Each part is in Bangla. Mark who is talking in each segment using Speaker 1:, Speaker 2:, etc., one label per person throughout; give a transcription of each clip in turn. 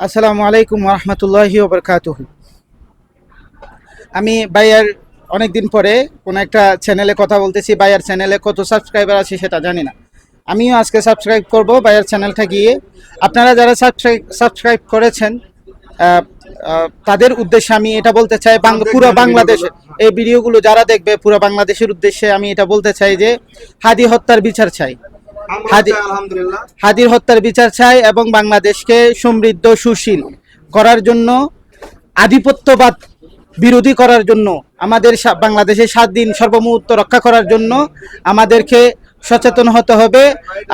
Speaker 1: আসসালামু আলাইকুম রহমতুল্লাহি ওবরকাতুহ। আমি ভাইয়ার অনেকদিন পরে কোনো একটা চ্যানেলে কথা বলতেছি ভাইয়ার চ্যানেলে কত সাবস্ক্রাইবার আছে সেটা জানি না। আমিও আজকে সাবস্ক্রাইব করব ভাইয়ার চ্যানেলটা গিয়ে। আপনারা যারা সাবস্ক্রাইব সাবস্ক্রাইব করেছেন তাদের উদ্দেশ্যে আমি এটা বলতে চাই পুরো বাংলাদেশে এই ভিডিওগুলো যারা দেখবে পুরো বাংলাদেশের উদ্দেশ্যে আমি এটা বলতে চাই যে হাদি হত্যার বিচার চাই। হাদির হত্যার বিচার চাই এবং বাংলাদেশকে সমৃদ্ধ সুশীল করার জন্য আধিপত্যবাদ বিরোধী করার জন্য আমাদের বাংলাদেশের স্বাদ দিন সর্বমুহূর্ত রক্ষা করার জন্য আমাদেরকে সচেতন হতে হবে।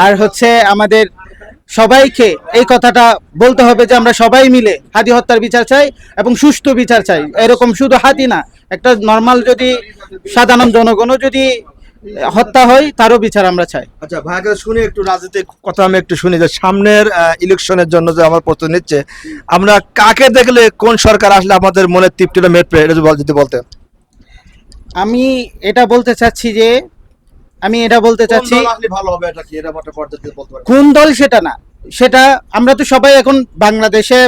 Speaker 1: আর হচ্ছে আমাদের সবাইকে এই কথাটা বলতে হবে যে আমরা সবাই মিলে হাদি হত্যার বিচার চাই এবং সুষ্ঠু বিচার চাই। এরকম শুধু হাতি না একটা নর্মাল যদি সাধারণ জনগণও যদি হত্যা হয় তারও বিচার আমরা চাই।
Speaker 2: আচ্ছা ভাইকে শুনি একটু রাজনৈতিক কথা আমি একটু শুনি যে সামনের ইলেকশনের জন্য যে আমার প্রস্তুতি নিচ্ছে আমরা কাকে দেখলে কোন সরকার আসলে আমাদের মনে তৃপ্তিটা মেটবে এটা যদি বল- যদি বলতেন।
Speaker 1: আমি এটা বলতে চাচ্ছি যে আমি এটা বলতে চাচ্ছি কোন দল সেটা না সেটা আমরা তো সবাই এখন বাংলাদেশে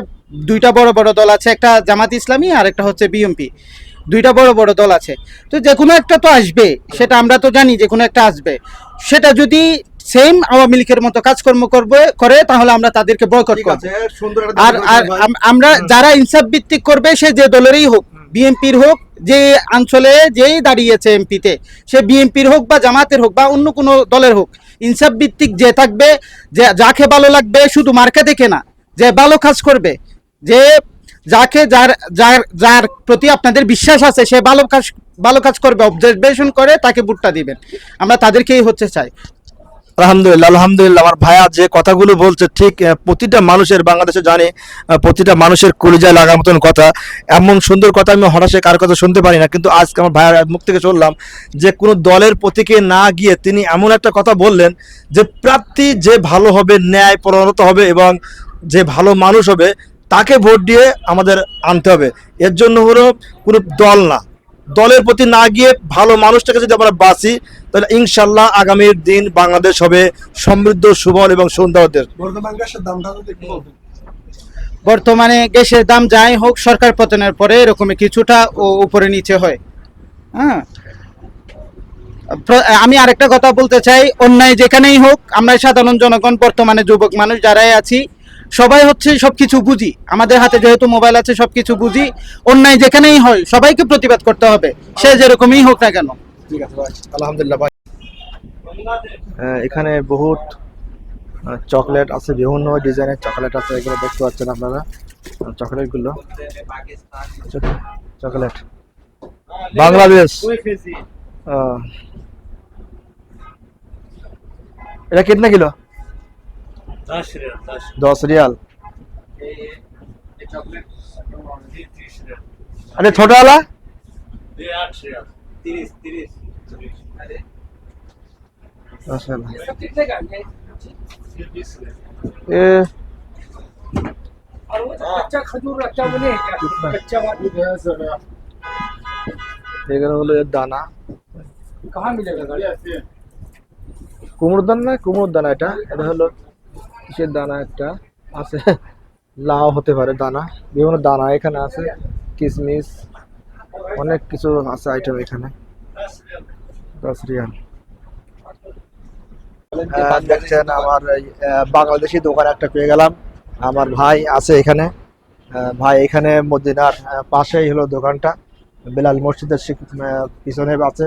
Speaker 1: দুইটা বড় বড় দল আছে একটা জামাত ইসলামী আর একটা হচ্ছে বিএমপি দুইটা বড় বড় দল আছে। তো যে কোনো একটা তো আসবে সেটা আমরা তো জানি যে কোনো একটা আসবে। সেটা যদি সেম আওয়ামী লীগের মতো কাজকর্ম করবে করে তাহলে আমরা তাদেরকে বয়কট করব। আর আর আমরা যারা ইনসাফ ভিত্তিক করবে সে যে দলেরই হোক বিএনপির হোক যে অঞ্চলে যেই দাঁড়িয়েছে এমপিতে সে বিএনপির হোক বা জামাতের হোক বা অন্য কোনো দলের হোক ইনসাফ ভিত্তিক যে থাকবে যে যাকে ভালো লাগবে শুধু মার্কা দেখে না যে ভালো কাজ করবে যে যাকে যার যার যার প্রতি আপনাদের বিশ্বাস আছে, সে ভালো কাজ ভালো কাজ করবে অবজারভেশন করে তাকে ভোটটা দিবেন। আমরা তাদেরকেই হচ্ছে চাই।
Speaker 2: আলহামদুলিল্লাহ আলহামদুলিল্লাহ। আমার ভাইয়া যে কথাগুলো বলছে, ঠিক প্রতিটা মানুষের বাংলাদেশে জানে প্রতিটা মানুষের কলিজায় লাগার মতন কথা। এমন সুন্দর কথা আমি হঠাৎ কার কথা শুনতে পারি না, কিন্তু আজকে আমার ভাইয়ার মুখ থেকে শুনলাম যে কোনো দলের প্রতীকে না গিয়ে তিনি এমন একটা কথা বললেন যে প্রার্থী যে ভালো হবে, ন্যায় পরিণত হবে এবং যে ভালো মানুষ হবে তাকে ভোট দিয়ে আমাদের আনতে হবে। এর জন্য হলো কোনো দল না। দলের প্রতি না গিয়ে ভালো মানুষটাকে যদি আমরা বাঁচি তাহলে ইনশাল্লাহ আগামীর দিন বাংলাদেশ হবে সমৃদ্ধ সুবল এবং সুন্দর দেশ।
Speaker 3: বর্তমান গ্যাসের
Speaker 1: দাম যাই হোক সরকার পতনের পরে এরকমই কিছুটা ও উপরে নিচে হয়। হ্যাঁ। প্র- আমি আরেকটা কথা বলতে চাই অন্যায় যেখানেই হোক আমরা সাধারণ জনগণ বর্তমানে যুবক মানুষ যারাই আছি সবাই হচ্ছে সবকিছু বুঝি। আমাদের হাতে যেহেতু মোবাইল আছে সবকিছু বুঝি। অন্যায় যেখানেই হয় সবাইকে প্রতিবাদ করতে হবে। সে যেরকমই হোক না কেন।
Speaker 2: ঠিক আছে এখানে বহুত চকলেট আছে বিভিন্ন ডিজাইনের চকলেট আছে এগুলো দেখতে পাচ্ছেন আপনারা। চকলেটগুলো চকলেট বাংলাদেশ। এটা কেটনা কিলো? দশ রিয়াল আরে
Speaker 3: ছোটওয়ালা? এ
Speaker 2: এখানে হলো দানা। কুমড়োর দানা না কুমড়োর দানা এটা? এটা হলো কিসের দানা একটা? আছে। লাউ হতে পারে, দানা। বিভিন্ন দানা এখানে আছে। কিশমিশ অনেক কিছু আছে আইটেম এখানে। দেখছেন আমার বাংলাদেশি দোকান একটা পেয়ে গেলাম। আমার ভাই আছে এখানে। ভাই এখানে মদিনার পাশেই হলো দোকানটা। বেলাল মসজিদের পিছনে আছে।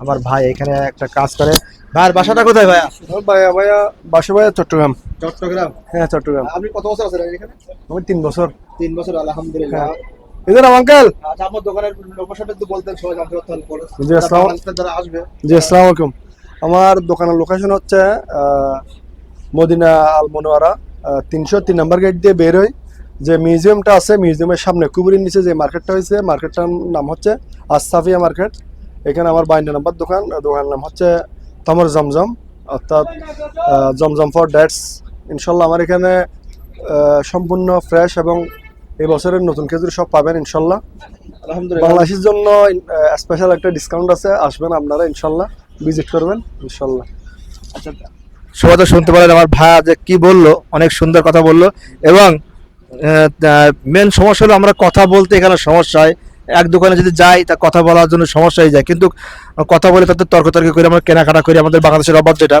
Speaker 2: আমার ভাই এখানে একটা কাজ করে। ভাইয়ের বাসাটা কোথায় ভাইয়া?
Speaker 3: ভাইয়া ভাইয়া বাসা ভাইয়া চট্টগ্রাম।
Speaker 2: চট্টগ্রাম? হ্যাঁ চট্টগ্রাম।
Speaker 3: আপনি কত বছর আছেন এখানে?
Speaker 2: আমি তিন বছর।
Speaker 3: তিন বছর আলহামদুলিল্লাহ।
Speaker 2: হ্যাঁ। আঙ্কেল?
Speaker 3: আচ্ছা আমার দোকানের লোকেশনটা একটু বলতেন সবাই জানতে পারতেন
Speaker 2: জি, আসসালাম-
Speaker 3: যারা আসবে।
Speaker 2: জি আসসালামু আলাইকুম। আমার দোকানের লোকেশন হচ্ছে আহ, মদিনা আল মনোয়ারা তিনশো তিন নম্বর গেট দিয়ে বের হই। যে মিউজিয়ামটা আছে মিউজিয়ামের সামনে কুবুরির নিচে যে মার্কেটটা হয়েছে মার্কেটটার নাম হচ্ছে আসাফিয়া মার্কেট এখানে আমার বাইন্ড নাম্বার দোকান দোকানের নাম হচ্ছে তমর জমজম অর্থাৎ জমজম ফর ড্যাটস ইনশাল্লাহ আমার এখানে সম্পূর্ণ ফ্রেশ এবং এই বছরের নতুন খেজুর সব পাবেন ইনশাল্লাহ।
Speaker 3: আলহামদুলিল্লাহ।
Speaker 2: বাংলাদেশের জন্য স্পেশাল একটা ডিসকাউন্ট আছে আসবেন আপনারা ইনশাল্লাহ ভিজিট করবেন ইনশাল্লাহ।
Speaker 3: আচ্ছা
Speaker 2: সবাই তো শুনতে পারেন আমার ভাইয়া যে কি বলল অনেক সুন্দর কথা বলল এবং মেন সমস্যা হলো আমরা কথা বলতে এখানে সমস্যা হয়। এক দোকানে যদি যাই তা কথা বলার জন্য সমস্যা হয়ে যায়। কিন্তু কথা বলে তাদের তর্কতর্কি করে আমরা কেনাকাটা করি আমাদের বাংলাদেশের অভাব যেটা।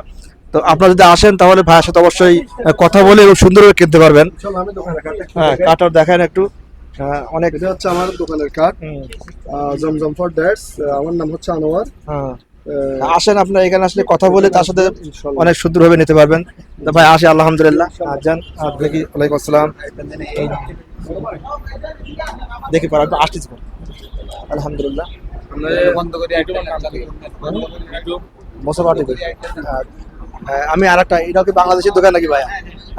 Speaker 2: তো আপনারা যদি আসেন তাহলে ভাইয়ের সাথে অবশ্যই কথা বলে এবং সুন্দরভাবে কিনতে পারবেন। হ্যাঁ
Speaker 4: কাঠ
Speaker 2: কাটার দেখেন একটু। হ্যাঁ, অনেক
Speaker 4: এটা হচ্ছে আমার দোকানের কার্ড। জমজম ফর ড্যাটস আমার নাম হচ্ছে আনোয়ার।
Speaker 2: হ্যাঁ। আসেন আপনার এখানে আসলে কথা বলে তার সাথে অনেক সুদূরভাবে নিতে পারবেন। তো ভাই আসে আলহামদুলিল্লাহ। আজান। দেখি ওয়ালাইকুম আসসালাম। দেখি পারা আসতেছি। আলহামদুলিল্লাহ। আমি আর একটা এটা কি বাংলাদেশের দোকান নাকি ভাই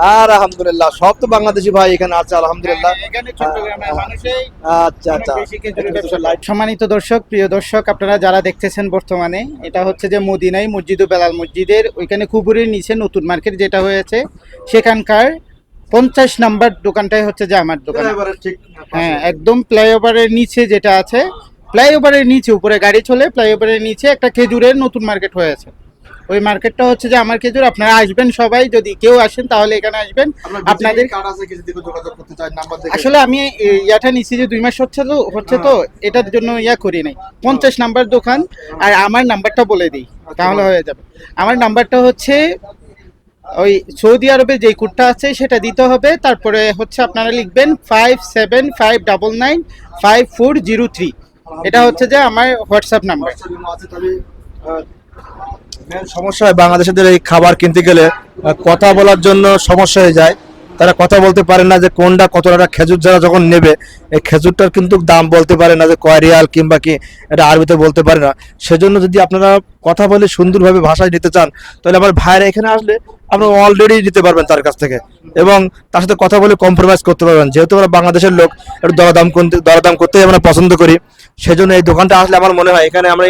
Speaker 2: আর আলহামদুলিল্লাহ সব তো বাংলাদেশি ভাই এখানে আছে আলহামদুলিল্লাহ। আচ্ছা আচ্ছা।
Speaker 1: সম্মানিত দর্শক প্রিয় দর্শক আপনারা যারা দেখতেছেন বর্তমানে এটা হচ্ছে যে মদিনাই মসজিদ ও বেলাল মসজিদের ওইখানে কুবুরের নিচে নতুন মার্কেট যেটা হয়েছে সেখানকার পঞ্চাশ নাম্বার দোকানটাই হচ্ছে যে আমার দোকান। হ্যাঁ একদম ফ্লাইওভারের নিচে যেটা আছে ফ্লাইওভারের নিচে উপরে গাড়ি চলে ফ্লাইওভারের নিচে একটা খেজুরের নতুন মার্কেট হয়েছে। ওই মার্কেটটা হচ্ছে যে আমার খেজুর আপনারা আসবেন সবাই যদি কেউ আসেন তাহলে এখানে আসবেন। আপনাদের আসলে আমি ইয়াটা নিচ্ছি যে দুই মাস হচ্ছে তো হচ্ছে তো এটার জন্য ইয়া করি নাই। পঞ্চাশ নাম্বার দোকান আর আমার নাম্বারটা বলে দিই তাহলে হয়ে যাবে। আমার নাম্বারটা হচ্ছে ওই সৌদি আরবে যে কোডটা আছে সেটা দিতে হবে। তারপরে হচ্ছে আপনারা লিখবেন five seven five double nine five four zero three এটা হচ্ছে যে আমার হোয়াটসঅ্যাপ নাম্বার
Speaker 2: সমস্যা হয় বাংলাদেশিদের এই খাবার কিনতে গেলে কথা বলার জন্য সমস্যা হয়ে যায়। তারা কথা বলতে পারে না যে কোনটা কত টাকা খেজুর যারা যখন নেবে, এই খেজুরটার কিন্তু দাম বলতে পারে না যে কয় রিয়াল কিংবা কি, এটা আরবিতে বলতে পারে না। সেজন্য যদি আপনারা কথা বলে সুন্দরভাবে ভাষায় নিতে চান, তাহলে আমার ভাইরা এখানে আসলে আপনারা অলরেডি নিতে পারবেন তার কাছ থেকে। এবং তার সাথে কথা বলে কম্প্রোমাইজ করতে পারবেন। যেহেতু আমরা বাংলাদেশের লোক, একটু দরদাম করতে, দরদাম করতেই আমরা পছন্দ করি। সেজন্য এই দোকানটা আসলে আমার মনে হয় এখানে আমরা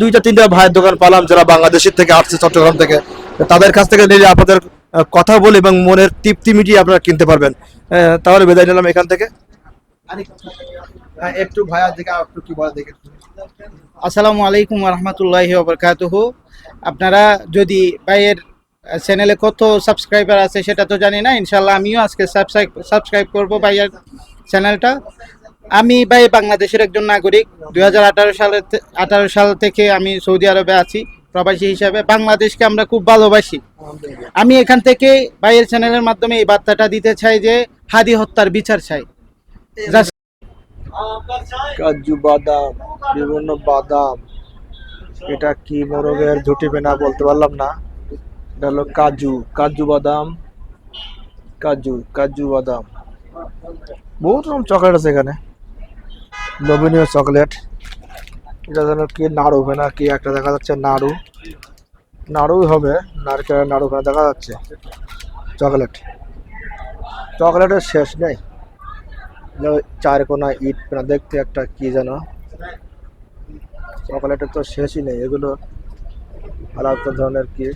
Speaker 2: দুইটা, তিনটা ভাইয়ের দোকান পালাম, যারা বাংলাদেশের থেকে আসছে চট্টগ্রাম থেকে। তাদের কাছ থেকে নিলে আপনাদের কথা বলে এবং মনের তৃপ্তি মিটিয়ে আপনারা কিনতে পারবেন। তাহলে বিদায় নিলাম এখান থেকে। একটু ভাইয়া একটু কি বলে দেখে
Speaker 1: আসসালামু আলাইকুম রহমতুল্লাহ বরকাতুহু আপনারা যদি ভাইয়ের চ্যানেলে কত সাবস্ক্রাইবার আছে সেটা তো জানি না ইনশাল্লাহ আমিও আজকে সাবস্ক্রাইব সাবস্ক্রাইব করব ভাইয়ের চ্যানেলটা। আমি ভাই বাংলাদেশের একজন নাগরিক। দুই হাজার আঠারো সালে আঠারো সাল থেকে আমি সৌদি আরবে আছি, প্রবাসী হিসাবে। বাংলাদেশকে আমরা খুব ভালোবাসি। আমি এখান থেকে ভাইয়ের চ্যানেলের মাধ্যমে এই বার্তাটা দিতে চাই যে, হাদি হত্যার বিচার চাই।
Speaker 2: কাজু বাদাম, বিভিন্ন বাদাম, এটা কি মোরগের ঝুটি পেনা বলতে পারলাম না। এটা হলো কাজু কাজু বাদাম, কাজু কাজু বাদাম। বহুত রকম চকলেট আছে এখানে। লোভনীয় চকলেট এটা যেন কি নাড়ু হবে না, কি একটা দেখা যাচ্ছে নাড়ু। নাড়ুই হবে নারকেলের নাড়ু ওখানে দেখা যাচ্ছে। চকলেট চকলেটের শেষ নেই। চার কোনা ইট পেনা দেখতে একটা কি যেন। চকলেটের তো শেষই নেই, এগুলো আলাদা ধরনের কি।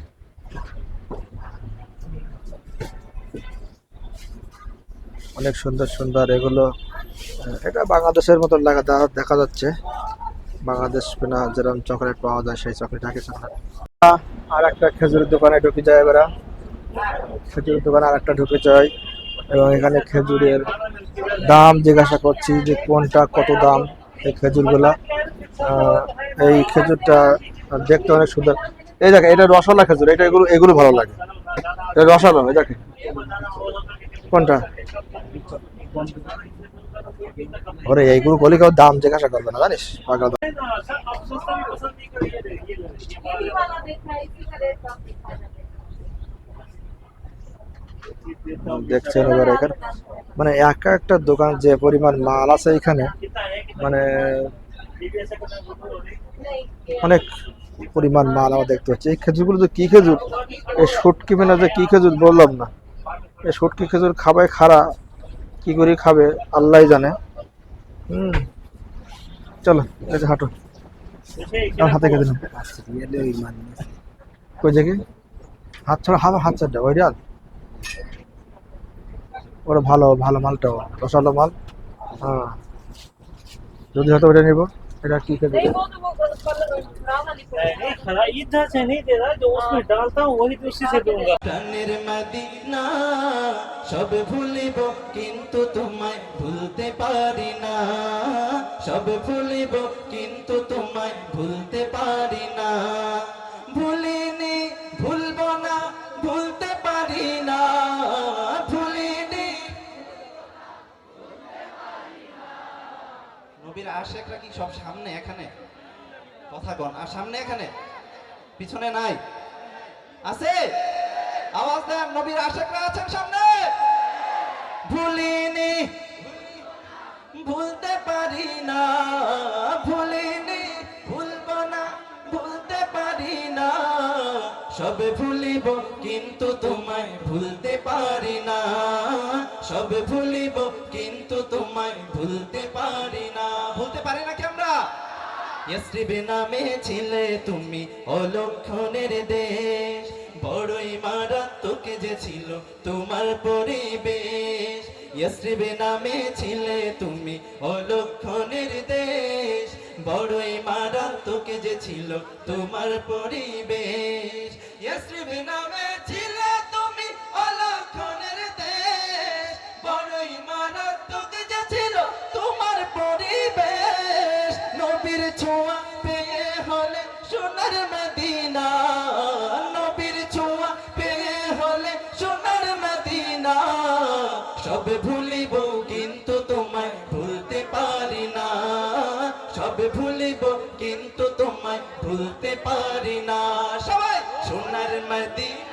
Speaker 2: অনেক সুন্দর সুন্দর এগুলো এটা বাংলাদেশের মতো লাগা দা- দেখা যাচ্ছে। বাংলাদেশ যেরকম চকলেট পাওয়া যায়, সেই চকলেট আগে চকলেট আর একটা খেজুরের দোকানে ঢুকে যায় এবার। খেজুরের দোকানে আর একটা ঢুকে যায়। এবং এখানে খেজুরের দাম জিজ্ঞাসা করছি যে কোনটা কত দাম এই খেজুরগুলা। এই খেজুরটা দেখতে অনেক সুন্দর। এই দেখে এটা রসালা খেজুর। এটা এগুলো এগুলো ভালো লাগে। এটা রসালো এই দেখে কোনটা? ওরে, এইগুলো গলি কেউ দাম জিজ্ঞাসা করবে না, জানিস?
Speaker 5: পাকা
Speaker 2: দেখছেন এবার এখানে। মানে এক একটা দোকান যে পরিমাণ মাল আছে এখানে মানে অনেক পরিমাণ মাল আমরা দেখতে পাচ্ছি। এই খেজুরগুলো তো কি খেজুর? এই সটকি মেলা যে কি খেজুর বললাম না। এই সটকি খেজুর খাবায় খারা কি করে খাবে আল্লাহ জানে। হুম। চলো হাঁটো। আমার হাতে কেটে দিলাম কই দেখি হাত ছড়া হাত হাত ছাড়া ওই রিয়াল ওরা ভালো ভালো মালটা রসালো মাল। হ্যাঁ। যদি হয়তো ওটা নিব এটা কি খেতে
Speaker 6: नहीं खरा इधर से नहीं दे रहा जो उसमें डालता हूँ वही तो उसी से दूंगा
Speaker 7: প্রাণের মদিনা সব ভুলিব কিন্তু তোমায় ভুলতে পারি না সব ভুলিব কিন্তু তোমায় ভুলতে পারি না ভুলিনি ভুলবো না ভুলতে পারি না ভুলিনি নবীর আশেকরা কি সব সামনে এখানে কথা কন। আর সামনে এখানে? পিছনে নাই। আছে? আওয়াজ দেন, নবীর আশেকরা আছেন সামনে। ভুলিনি, ভুলতে পারি না, ভুলিনি, ভুলব না, ভুলতে পারি না। সব ভুলিব, কিন্তু তোমায় ভুলতে পারি না। সব ভুলিব, কিন্তু তোমায় ভুলতে পারি না। ভুলতে পারি না কি আমরা? ইয়াসরিবে নামে ছিলে তুমি অলক্ষণের দেশ। বড়ই মারাত্মক যে ছিল তোমার পরিবেশ। ইয়াসরিবে নামে ছিলে তুমি অলক্ষণের দেশ। বড়ই মারাত্মক যে ছিল তোমার পরিবেশ। ইয়াসরিবে নামে সোনার মদিনা, নবীর ছোঁয়া পেয়ে হলে সোনার মদিনা। সব ভুলিব কিন্তু তোমায় ভুলতে পারি না। সব ভুলিব কিন্তু তোমায় ভুলতে পারি না। সবাই, সোনার মদিনা।